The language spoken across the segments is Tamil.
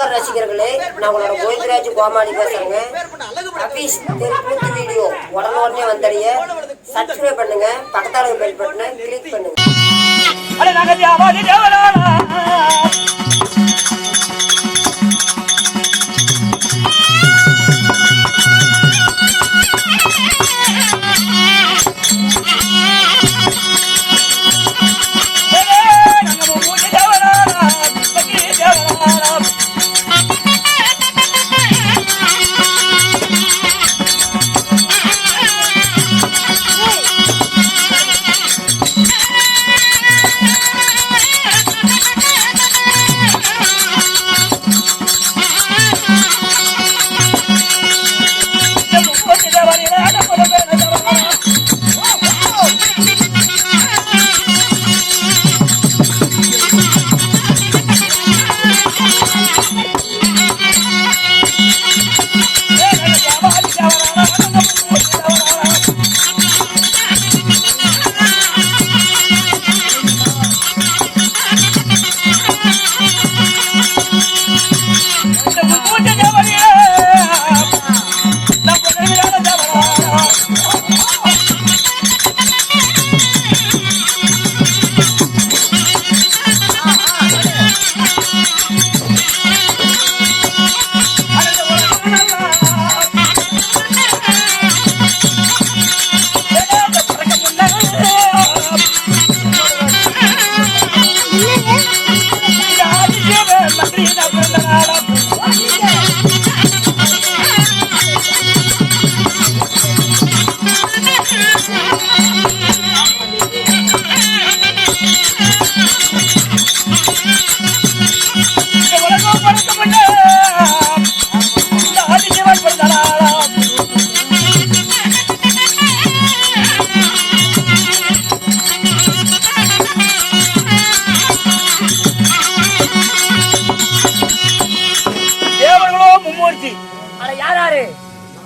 நமஸ்கார் ரசிகர்களே நான் உங்களோட கோவிந்தராஜ் கோமாளி பேசுறேங்க. அபீஸ் தெருக்கூத்து வீடியோ உடனே உடனே வந்தடைய சப்ஸ்கிரைப் பண்ணுங்க பக்கத்தால பெல் பட்டனை கிளிக் பண்ணுங்க.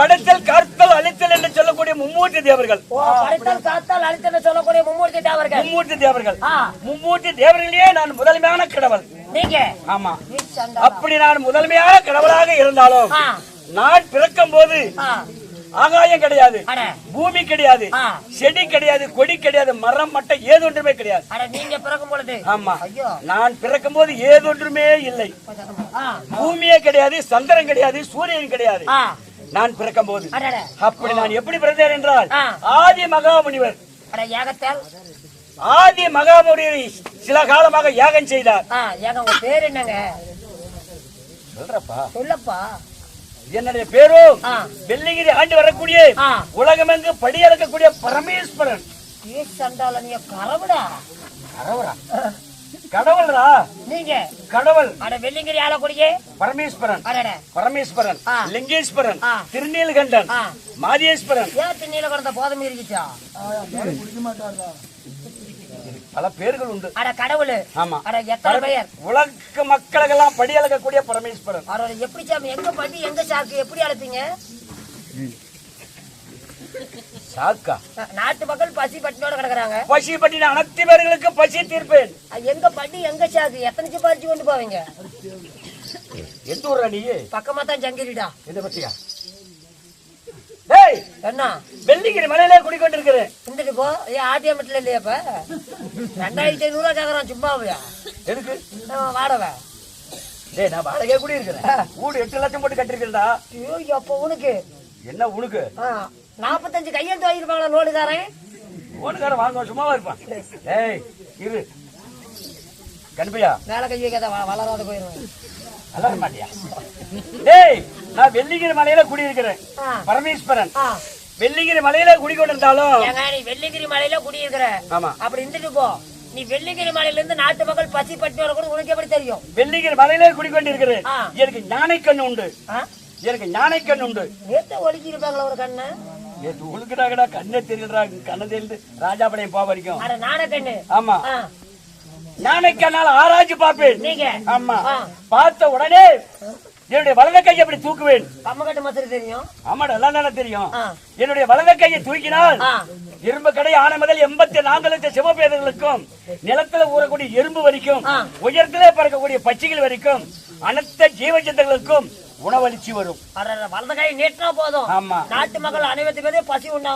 படைத்தல் கருத்தல் அழித்தல் என்று சொல்லக்கூடிய மும்மூர்த்தி தேவர்கள். படைத்தல் காத்தால் அழித்தல் சொல்லக்கூடிய மும்மூர்த்தி தேவர்கள். மும்மூர்த்தி தேவர்கள். மும்மூர்த்தி தேவர்களே நான் முதன்மையான கடவுள். நீங்க. ஆமா. அப்படி நான் முதன்மையான கடவுளாக இருந்தாலும் நான் பிறக்கும் போது ஆகாயம் கிடையாது பூமி கிடையாது. செடி கிடையாது கொடி கிடையாது மரம் மட்டை ஏதொன்றுமே கிடையாது. அட நீங்க பிறக்கும் பொழுது ஆமா நான் பிறக்கும் போது ஏதொன்றுமே இல்லை. ஆ, பூமியே கிடையாது சந்திரன் கிடையாது சூரியன் கிடையாது. நான் பிறக்கும் போது அப்படி நான் எப்படி பிறந்தேன் என்றால். ஆதி மகாமுனிவர். ஆதி மகாமுனிவர் சில காலமாக யாகம் செய்தார். உங்க பேர் என்னங்க? சொல்றப்பா. சொல்லப்பா. என்னுடைய பேரும். வெள்ளிங்கிரி ஆண்டு வரக்கூடிய. உலகமெங்கு படியளக்கக்கூடிய பரமேஸ்வரன். நீ கரவுடா. கடவுளா கடவுள்ரா? நீங்க. கடவுள். அட வெள்ளிங்கிரி ஆளக்கூடிய பரமேஸ்வரன். பரமேஸ்வரன். லிங்கேஸ்வரன். திருநீலகண்டன். மாதேஸ்வரன். ஏன் கிடந்த போதம் இருக்கிச்சா பல பேர்கள் உண்டு. அட கடவுளு. ஆமா. அட எத்தனை பெயர்? உலக மக்களுக்கெல்லாம் படியளக்கக்கூடிய பரமேஸ்வரன். அவரோட எப்படி சாமி? எங்க பட்டி எங்க சாக்கு? எப்படி அழைப்பீங்க? சாக்கா. நாட்டு மக்கள் பசி பட்டினோட கிடக்குறாங்க. பசி பட்டின அனைத்து பேர்களுக்கு பசி தீர்ப்பேன். எங்க பட்டி எங்க சாக்கு? எத்தனை சிப்பாரிச்சு கொண்டு போவீங்க? எந்த ஊர்ரா நீ? பக்கமா தான் ஜங்கிரிடா. எந்த பத்தியா? என்ன வெள்ளிங்கிரி மலையிலே குடிக்கொண்டிருக்கிறேன். இருந்துட்டு போ. ஏன் ஆட்டியமட்டில் இல்லையா இப்ப ரெண்டாயிரத்தி ஐநூறுவா கேக்குறான் சும்மாவையா? எதுக்கு? வாடவை டேய் நான் வாடகை குடி இருக்கிறேன் வீடு எட்டு லட்சம் போட்டு கட்டிருக்கிறேன்டா. ஐயோ அப்போ உனக்கு? என்ன உனக்கு? நாற்பத்தஞ்சு கையெழுத்து வாங்கிருப்பாங்களா நோடு தரேன் ஓனுக்காரன் வாங்க சும்மாவா இருப்பான். டேய் இரு. கண்பையா. மேல கை வைக்காத வளராத போயிருவேன். அலற மாட்டியா? டேய் நான் வெள்ளிங்கிரி மலையில குடியிருக்கிறேன். பரமேஸ்வரன். வெள்ளிங்கிரி மலையில குடிக்கொண்டிருந்தாலும் ஏங்க நீ வெள்ளிங்கிரி மலையில குடியிருக்கிற. ஆமா. அப்படி இருந்துட்டு போ. நீ வெள்ளிங்கிரி மலையில இருந்து நாட்டு மக்கள் பசி பட்டினோட கூட உனக்கு எப்படி தெரியும்? வெள்ளிங்கிரி மலையில குடிக்கொண்டிருக்கிறேன். ஆ. எனக்கு ஞானைக்கண் உண்டு. ஆ? எனக்கு ஞானைக்கண் உண்டு. நேத்து ஒழுக்கி இருப்பாங்களா ஒரு கண்ணு. நேத்து உழுக்குடாங்கடா கண்ணே தெரியலடா கண்ணு தெரிந்து ராஜாபாளையம் போக வரைக்கும். கண்ணு. ஆமா. ஆ, ஞானைக்கண்ணால் ஆராய்ச்சி பார்ப்பேன். நீங்க? ஆமா. பார்த்த உடனே என்னுடைய வலத கையை அப்படி தூக்குவேன்? கம்மக்கட்டு தெரியும். ஆமாடா எல்லாம் தானே தெரியும். என்னுடைய வலத கையை தூக்கினால். இரும்பு கடை ஆன முதல் எண்பத்தி நான்கு லட்சம் சிவபேதங்களுக்கும் நிலத்துல ஊறக்கூடிய எறும்பு வரைக்கும். உயரத்திலே பறக்கக்கூடிய பச்சைகள் வரைக்கும் அனைத்த ஜீவஜந்துகளுக்கும் உணவளிச்சு வரும். வலது கை நீட்டினா போதும். ஆமா. நாட்டு மக்கள் பேரே பசி உண்ணா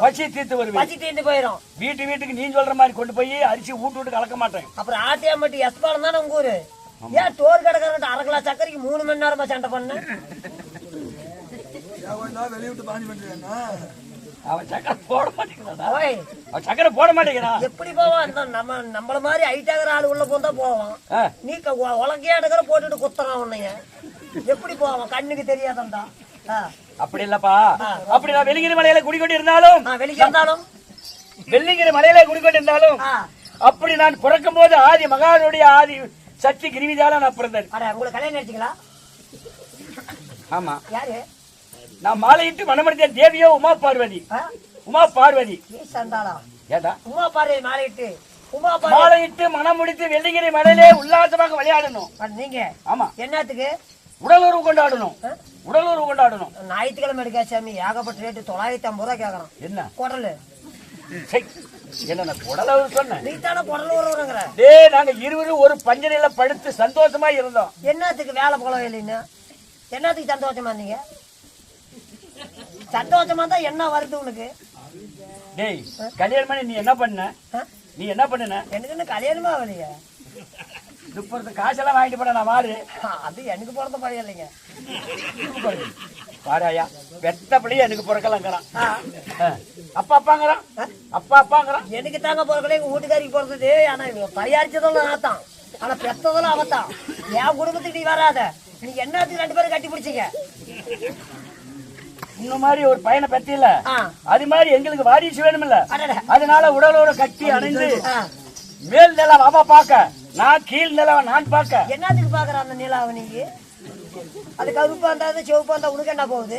பசி தீர்த்து வருவேன். பசி தீர்ந்து போயிடும் வீட்டு வீட்டுக்கு நீ சொல்ற மாதிரி கொண்டு போய் அரிசி ஊட்டு விட்டு கலக்க மாட்டேன். அப்புறம் ஆட்டியாம்பட்டி எஸ்பாலம் தானே உங்க ஊரு? ஏன் டோர் கடைக்காரங்கிட்ட அரை கிலோ சக்கரைக்கு மூணு மணி நேரமா சண்டை பண்ண? வெளியிட்டு பாஞ்சு அவன் சக்கரை போட அவன் சக்கரை போட மாட்டேங்கிறான். எப்படி போவான்? நம்ம நம்மள மாதிரி ஹைட்டாகிற ஆள் உள்ள போந்தா போவான். நீ க- உ- உலக்கையா எடுக்கிற போட்டுட்டு குத்துறான் உன்னைய. எப்படி போவான் கண்ணுக்கு தெரியாதண்டா ஆ. அப்படி இல்லப்பா. அப்படி நான் வெள்ளிங்கிரி மலையில குடிக்கொண்டு இருந்தாலும் இருந்தாலும். வெள்ளிங்கிரி மலையில குடிக்கொண்டு இருந்தாலும். அப்படி நான் பிறக்கும் போது ஆதி மகானுடைய ஆதி சக்தி கிருமிதால நான் பிறந்தேன். அட உங்களுக்கு கல்யாணம் அடிச்சிங்களா ஆமா. யாரு? நான் மாலையிட்டு மனமடைந்தேன் தேவியோ உமா பார்வதி? உமா பார்வதி. ஏடா உமா பாரு மாலையிட்டு உமா மாலையிட்டு மனம் முடித்து வெள்ளிங்கிரி மலையிலே உல்லாசமாக விளையாடணும். நீங்க. ஆமா. என்னத்துக்கு? உடலுறவு கொண்டாடணும்? உடலுறவு கொண்டாடணும். ஞாயிற்றுக்கிழமை எடுக்கா சாமி ஏகப்பட்ட ரேட்டு தொள்ளாயிரத்தி ஐம்பது ரூபா கேக்குறான். என்ன? குடலு. என்ன உடலுறவு சொன்னேன்? நீ தானே குடல் உறவுங்கிற நாங்க இருவரும் ஒரு பஞ்சனையில படுத்து சந்தோஷமா இருந்தோம். என்னத்துக்கு வேலை போல இல்லைன்னு? என்னத்துக்கு சந்தோஷமா இருந்தீங்க? சந்தோஷமா தான் என்ன வருது உனக்கு? டேய் கல்யாணம் பண்ணி நீ என்ன பண்ண? நீ என்ன பண்ணுன? எனக்கு என்ன கல்யாணமா ஆகலையே. முப்பது காசெல்லாம் வாங்கிட்டு போட நான் மாறு அது எனக்கு பிறந்த பையன் இல்லைங்க பாராயா வெத்த பிள்ளைய எனக்கு பிறக்கலாங்கிறான். அப்பா அப்பாங்கிறான் அப்பா அப்பாங்கிறான் எனக்கு தாங்க பிறக்கல எங்க வீட்டுக்காரிக்கு பிறந்தது ஆனா இவ தயாரிச்சதெல்லாம் நான் தான் ஆனா பெத்ததெல்லாம் அவத்தான் என் குடும்பத்துக்கு நீ வராத. நீ என்னத்துக்கு ரெண்டு பேரும் கட்டி பிடிச்சிங்க இந்த மாதிரி ஒரு பையனை பத்தியில ஆ. அது மாதிரி எங்களுக்கு வாரிசு வேணுமில்ல. அடடே. அதனால உடலோட கட்டி அணைந்து. மேல் நிலம் அவ பார்க்க நான் கீழ் நிலம் நான் பார்க்க. என்னத்துக்கு பாக்குற அந்த நிலாவை நீ அது கருப்பா இருந்தா அது சிவப்பா இருந்தா உனக்கு என்ன போகுது?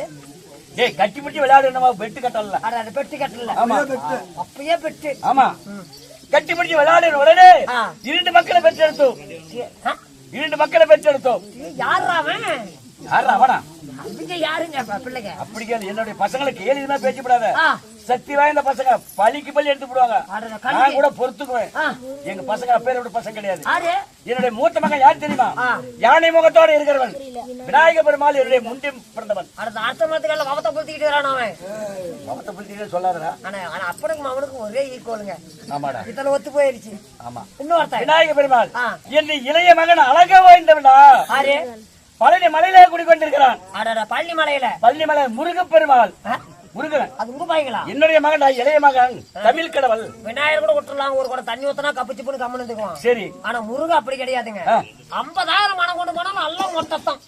டேய் கட்டி பிடிச்சி விளையாடுனமா பெட்டு கட்டல அட அது பெட்டு கட்டல ஆமா. அப்பயே பெட்டு. ஆமா. கட்டி பிடிச்சி விளையாடுற உடனே. இரண்டு மக்களை பெற்றெடுத்தோம். ஆ? இரண்டு மக்களை பெற்றெடுத்தோம். யார்ரா அவன்? யாரா அவனா? அவங்க யாருங்க அப்ப பிள்ளைங்க? அப்படி கேளு. என்னுடைய பசங்களை கேள்விதான் பேசப்படாத. சக்தி வாய்ந்த பசங்க. பழிக்கு பள்ளி எடுத்து போடுவாங்க. நான் கூட பொறுத்துக்குவேன். எங்க பசங்க அப்பேரோட பசங்க கிடையாது. என்னுடைய மூத்த மகன் யார் தெரியுமா. யானை முகத்தோட இருக்கிறவன். விநாயக பெருமாள் என்னுடைய முந்தி பிறந்தவன். அடுத்த ஆசிரமத்துக்கு வவத்தை பொறுத்திக்கிட்டு வரான் அவன். முகத்தை பத்தி சொல்லாதடா. ஆனா ஆனா அப்பனுக்கும் அவனுக்கும் ஒரே ஈக்குவலுங்க ஆமாடா. இத்தனை ஒத்து போயிருச்சு. ஆமா. இன்னொருத்தன் விநாயக பெருமாள் ஆ. என் இளைய மகன் அழக வாய்ந்தவனா யாரு? பழனி மலையிலே குடிக்கொண்டிருக்கிறான் அடடா பள்ளி மலையில? பழனிமலை முருகப் பெருமாள். ஆ? முருகன். அது உங்க பாய்ங்களா என்னுடைய மகன் இளைய மகன். தமிழ் கடவுள். விநாயகர் கூட விட்டுறலாம் ஒரு கூட தண்ணி ஊத்தினா கப்பிச்சு போட்டு கம்மன் இருந்துக்குவான். சரி. ஆனா முருகன் அப்படி கிடையாதுங்க. ஐம்பதாயிரம் மனம் கொண்டு போனாலும் எல்லாம் மொத்தத்தான்.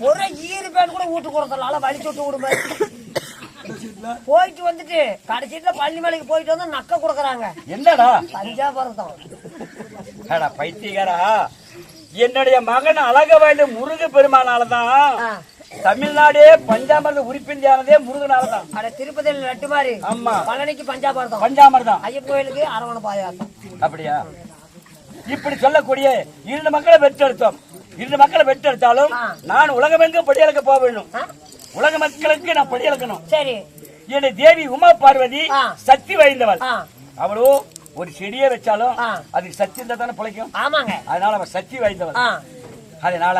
ஒரு ஈரு பேன் கூட வீட்டு கொடுத்தலால வலிச்சு விட்டு விடுமே போயிட்டு வந்துட்டு கடைசியில பள்ளி மலைக்கு போயிட்டு வந்து நக்க கொடுக்கறாங்க. என்னடா? பஞ்சாபரதம் அடா பைத்தியக்காரா. என்னுடைய மகன் அழக வேண்டும் முருக பெருமானாலதான். தமிழ்நாடே பஞ்சாமிரத உறுப்பினரானதே முருகனாலதான். அட திருப்பதியில் லட்டு மாதிரி ஆமா. பழனிக்கு பஞ்சாபரதம் பஞ்சாமிரதம். ஐயப்பன் கோயிலுக்கு அரவண பாயாசம் அப்படியா? இப்படி சொல்லக்கூடிய இரண்டு மக்களை பெற்றெடுத்தோம். இரண்டு மக்களை பெற்றெடுத்தாலும். நான் உலகமெங்கும் படியளக்க போக வேண்டும்? உலக மக்களுக்கு நான் படியளக்கணும் சரி. என்னுடைய தேவி உமா பார்வதி. சக்தி வாய்ந்தவள். அவளோ ஒரு செடியே வச்சாலும். அதுக்கு சக்தி இருந்தா தானே பிழைக்கும் ஆமாங்க. அதனால அவ சக்தி வாய்ந்தவள் ஆ. அதனால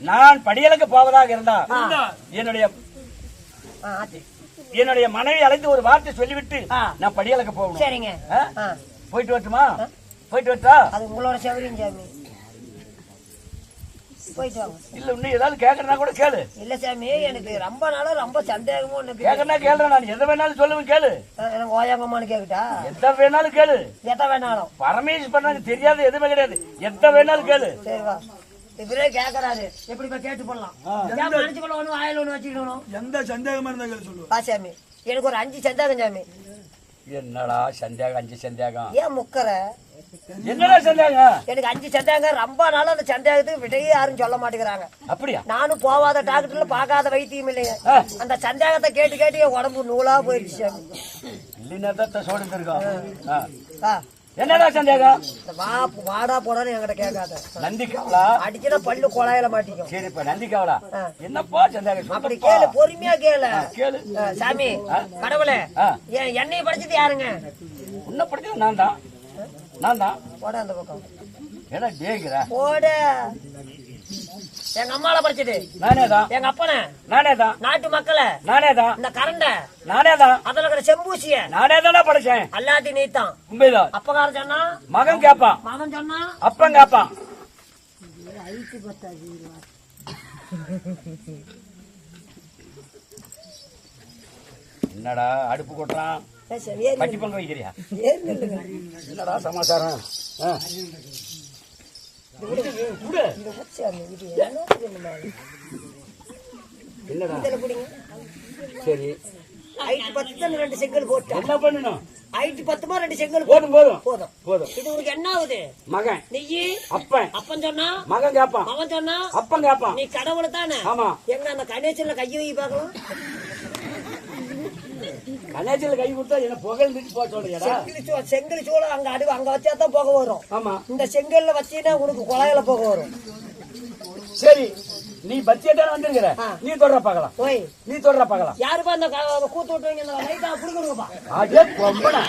நான் படியலுக்கு போவதாக இருந்தா என்னுடைய. என்னுடைய மனைவி அழைத்து ஒரு வார்த்தை சொல்லிவிட்டு. நான் படியலுக்கு போகணும். சரிங்க. போயிட்டு வரட்டுமா? போயிட்டு வரட்டா? அது உங்களோட செவரியும் சாமி. போயிட்டு வாங்க. இல்ல இன்னும் ஏதாவது கேக்குறனா கூட கேளு. இல்ல சாமி எனக்கு ரொம்ப நாளா ரொம்ப சந்தேகமும் எனக்கு கேக்குறனா கேளுறேன் நான். எதை வேணாலும் சொல்லுவேன் கேளு. எனக்கு ஓயாங்கம்மான்னு கேக்குட்டா எந்த வேணாலும் கேளு. எத்த வேணாலும். பரமேஸ்வரனுக்கு தெரியாத எதுவுமே கிடையாது. எந்த வேணாலும் கேளு. சரி வா. இவரே கேக்குறாரு. எப்படி இப்ப கேட்டு போடலாம்? மனசுக்குள்ள ஒண்ணு வாயில ஒண்ணு வச்சுக்கணும்? எந்த சந்தேகமா இருந்தா கேளு சொல்லு. வா சாமி. எனக்கு ஒரு அஞ்சு சந்தேகம் சாமி. என்னடா சந்தேகம் அஞ்சு சந்தேகம்? ஏன் முக்கற? என்னடா சந்தேகம் எனக்கு அஞ்சு சந்தேகம் ரொம்ப நாளா அந்த சந்தேகத்துக்கு விடையே யாரும் சொல்ல மாட்டேங்கிறாங்க. அப்படியா? நானும் போவாத டாக்டர்ல பார்க்காத வைத்தியம் இல்லைங்க. அந்த சந்தேகத்தை கேட்டு கேட்டு என் உடம்பு நூலா போயிடுச்சு என்னடா சந்தேகம்? வா வாடா போடான்னு என்கிட்ட கேட்காத. நந்தி காவலா அடிக்கிற பல்லு குழாயில மாட்டிக்கும். என்னப்பா சந்தேகம்? அப்படி. கேளு பொறுமையா கேளு. சாமி கடவுளே ஆ. என் எண்ணெயை படிச்சது யாருங்க? உன்னை படிச்சது நான் தான் நான் தான் போட அந்த பக்கம். டேங்கிற? போட. எங்க அம்மால படிச்சது நானே தான் எங்க அப்பனை. நானே தான் நாட்டு மக்களை. நானே தான் இந்த கரண்ட. நானே தான் அதுல இருக்கிற செம்பூசிய. நானே தானே படிச்சேன். எல்லாத்தையும் நீத்தான். உண்மைதான். அப்பகார சொன்னா? மகன் கேப்பான் மகன் சொன்னா? அப்பன் கேப்பான் என்னடா அடுப்பு கொட்டுறான். பட்டி பங்கு வைக்கிறியா. என்னடா சமாச்சாரம்? என்னடா. சரி. ஐட்டு பத்து ரெண்டு செங்கல் போட்டேன் என்ன பண்ணணும்? ஐட்டு பத்துமா ரெண்டு செங்கல் போதும் போதும். போதும். போதும். இது உனக்கு என்ன ஆகுது? மகன். நெய்யி. அப்பன். அப்பன் சொன்னா? மகன் கேப்பான். மகன் சொன்னா? அப்பன் கேப்பான். நீ கடவுளை தானே ஆமா. எங்க அந்த கணேசன்ல கையை வை பார்க்கலாம் கணேசில கை கொடுத்தா என்ன புகழ் நின்று போக சொல்றியாடா? செங்கல் சோ- செங்கல் சோளம் அங்க அடு அங்க வச்சா தான் போக வரும். ஆமா. இந்த செங்கல்ல வச்சீங்கன்னா உனக்கு குழாயில போக வரும். சரி நீ தானே வந்திருக்கிற. நீ தொடர பார்க்கலாம். ஓய் நீ தொடர பார்க்கலாம். யாருப்பா அந்த க- கூத்து விட்டுவீங்க? இந்த லைட்டா புடிக்கணுங்கப்பா அதே கொம்பனா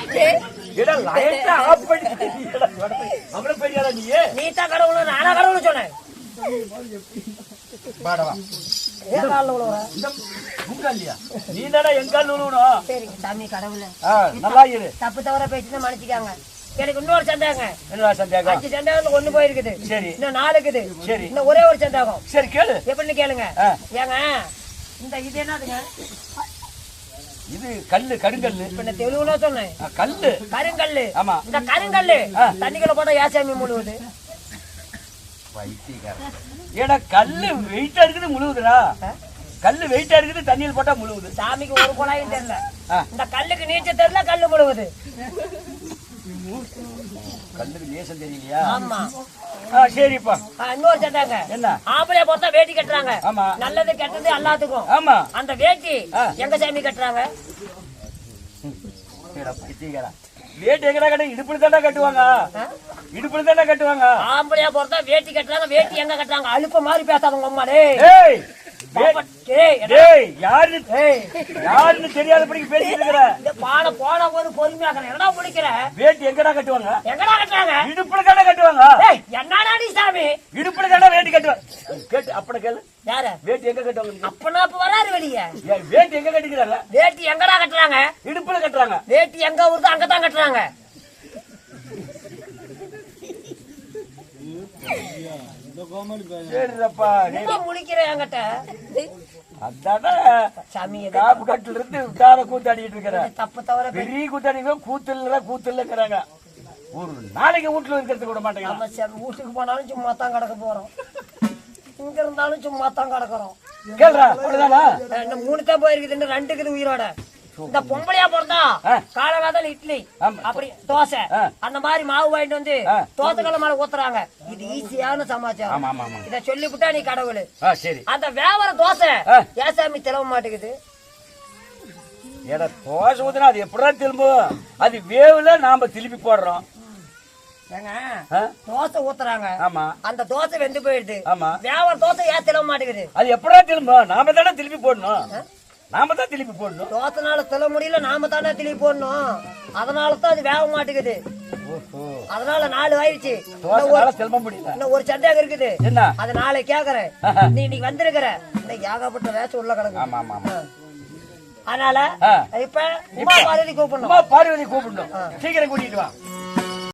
இட லைட்டா ஆஃப் பண்ணி அவ்வளவு பெரியாடா நீ? நீ தான் கடவுள் நானா கடவுள் சொன்னேன். பாடவா. நீ தானே எங்கால் உழுவணும் சரி சாமி கடவுள. நல்லா இரு. தப்பு தவற பேசினா மன்னிச்சுக்காங்க. எனக்கு இன்னொரு சந்தேகம். என்னடா சந்தேகம்? அஞ்சு சந்தேகத்துல ஒண்ணு போயிருக்குது. சரி. இன்னும் நாலு இருக்குது சரி. இன்னும் ஒரே ஒரு சந்தேகம். சரி கேளு. எப்படின்னு கேளுங்க. ஏங்க இந்த இது என்னதுங்க? இது கல்லு கருங்கல்லு. இப்ப நான் தெளிவுனா சொன்னேன். கல்லு. கருங்கல்லு. ஆமா. இந்த கருங்கல்லு ஆ. தண்ணிக்குள்ள போட்டா ஏசாமி முழுவுது? பைத்தியக்காரன். ஏடா கல்லு வெயிட்டா இருக்குது முழுகுதுடா. கல்லு வெயிட்டா இருக்குது தண்ணியில் போட்டா முழுகுது. சாமிக்கு ஒரு குழாயும் தெரியல. இந்த கல்லுக்கு நீச்சல் தெரியல கல்லு முழுவுது கல்லுக்கு நேசம் தெரியலையா? ஆமா. ஆ சரிப்பா. இன்னொரு சட்டாங்க என்ன? ஆம்பளைய பார்த்தா வேட்டி கட்டுறாங்க. ஆமா. நல்லது கெட்டது எல்லாத்துக்கும். ஆமா. அந்த வேட்டி. எங்க சாமி கட்டுறாங்க. வேட்டு எங்கடா கட்டு? இடுப்புல தானே கட்டுவாங்க? இடுப்புல தானே கட்டுவாங்க. ஆம்பளையா பார்த்தா வேட்டி கட்டுறாங்க வேட்டி எங்க கட்டுறாங்க? அழுப்ப மாதிரி பேசாதவங்க அம்மா டேய் யாருன்னு தெரியாதபடிக்கு பேசிட்டு இருக்கிற? இந்த பானை போது பொறுமையாக்கற என்னடா முடிக்கிற வேட்டி எங்கடா கட்டுவாங்க? எங்கடா கட்டுறாங்க இடுப்புல தானே கட்டுவாங்க? என்னடா நீ சாமி? இடுப்புல தானே வேட்டி கட்டுவாங்க? கேட்டு அப்பட கேளு. யார? வேட்டி எங்க கட்டுவாங்க அப்பனா அப்ப வராரு வெளிய. வேட்டி எங்க கட்டிக்கிறாங்க? வேட்டி எங்கடா கட்டுறாங்க? இடுப்புல கட்டுறாங்க. வேட்டி எங்க ஊருதோ அங்கதான் கட்டுறாங்க. சரிப்பா நீ என்ன முழிக்கிற என்கிட்ட? அதானே சாமி எது காப்பு கட்டுல இருந்து விட்டார கூத்தாடிட்டு இருக்கிற. தப்பு தவற பே- பெரிய கூத்தாடிங்க கூத்துல கூத்துலங்கிறாங்க ஒரு நாளைக்கு வீட்டுல இருக்கிறது கூட மாட்டேங்க சரி, வீட்டுக்கு போனாலும் சும்மா தான் கிடக்க போறோம். இங்க இருந்தாலும் சும்மா தான் கிடக்குறோம். கேள்றா இந்த மூணு தான் போயிருக்குது இன்னும் ரெண்டுக்குது உயிரோட. இந்த பொம்பளையா பிறந்தா ஆ. காலகாலத்துல இட்லி. அப்படி தோசை. அந்த மாதிரி மாவு வாங்கிட்டு வந்து ஆ. தோசை கல்ல மேல ஊத்துறாங்க. இது ஈஸியான சமாச்சாரம். இத சொல்லி விட்டா நீ கடவுள். அந்த வேவர தோசை. ஏசாமி திளவ மாட்டேங்குது. ஏடா தோசை ஊத்துனா அது எப்படா திரும்பும் அது வேவுல நாம திருப்பி போடுறோம்? தோசை ஊத்துறாங்க. ஆமா. அந்த தோசை வெந்து போயிடுது. ஆமா. வேவர தோசை ஏன் திளவ மாட்டேங்குது? அது எப்படா திரும்பும் நாம தானே திருப்பி போடணும். நாம தான் திருப்பி போடணும். தோசைனால திள முடியல நாம தானே திருப்பி போடணும். அதனால தான் அது வேக மாட்டேங்குது. அதனால நாலு ஆயிடுச்சு. இன்னும் ஒரு- சந்தேகம் இருக்குது. என்ன? அது நாளை கேக்குறேன். நீ இன்னைக்கு வந்திருக்கிற. இன்னைக்கு ஏகப்பட்ட வேஷம் உள்ள கிடக்கு. ஆமா ஆமா ஆமா. அதனால. இப்ப உமா பார்வதி கூப்பிடணும். பார்வதி கூப்பிடணும். சீக்கிரம் கூட்டிட்டு வா.